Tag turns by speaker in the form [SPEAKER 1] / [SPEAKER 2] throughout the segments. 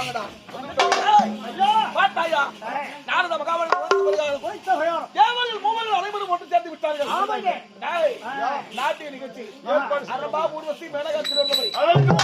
[SPEAKER 1] வாங்கடா.
[SPEAKER 2] பாட்டாயா நாரத மகாபலி தேவர்கள் மூவர்கள் அனைவரும் ஒன்று சேர்ந்து விட்டார்கள். நாட்டிய நிகழ்ச்சி. அரபா ஊர்வசி மேனகா திருவள்ளுவர்
[SPEAKER 1] அழைத்து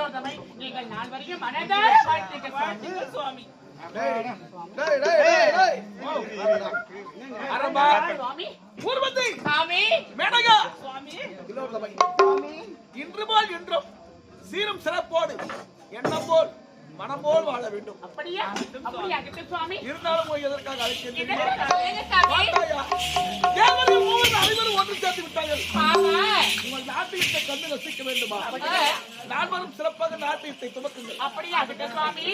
[SPEAKER 1] வாருங்கள்.
[SPEAKER 2] எங்கே
[SPEAKER 3] நீங்கள் நால்வரையும் மனதார வாழ்த்துக்கள் வாழ்த்துக்கள் சுவாமி.
[SPEAKER 1] டேய், டேய், டேய், டேய்.
[SPEAKER 2] அரபா
[SPEAKER 3] சுவாமி.
[SPEAKER 2] ஊர்வசி
[SPEAKER 3] சாமி
[SPEAKER 2] மேனகா
[SPEAKER 3] சுவாமி.
[SPEAKER 2] திருவள்ளுவர் இன்று போல் இன்றும் சீரும் சிறப்போடு எண்ணம் போல் மனம் போல் வாழ வேண்டும்.
[SPEAKER 3] அப்படியா? சுவாமி.
[SPEAKER 2] இருந்தாலும் போய் எதற்காக அழைக்கின்றீர்கள்? அனைவரும் ஒன்று சேர்த்து விட்டார்கள். உங்கள் நாட்டியத்தை கண்டு ரசிக்க வேண்டுமா? நால்வரும் சிறப்பாக நாட்டியத்தை துவக்குங்கள்.
[SPEAKER 3] அப்படியா சுவாமி.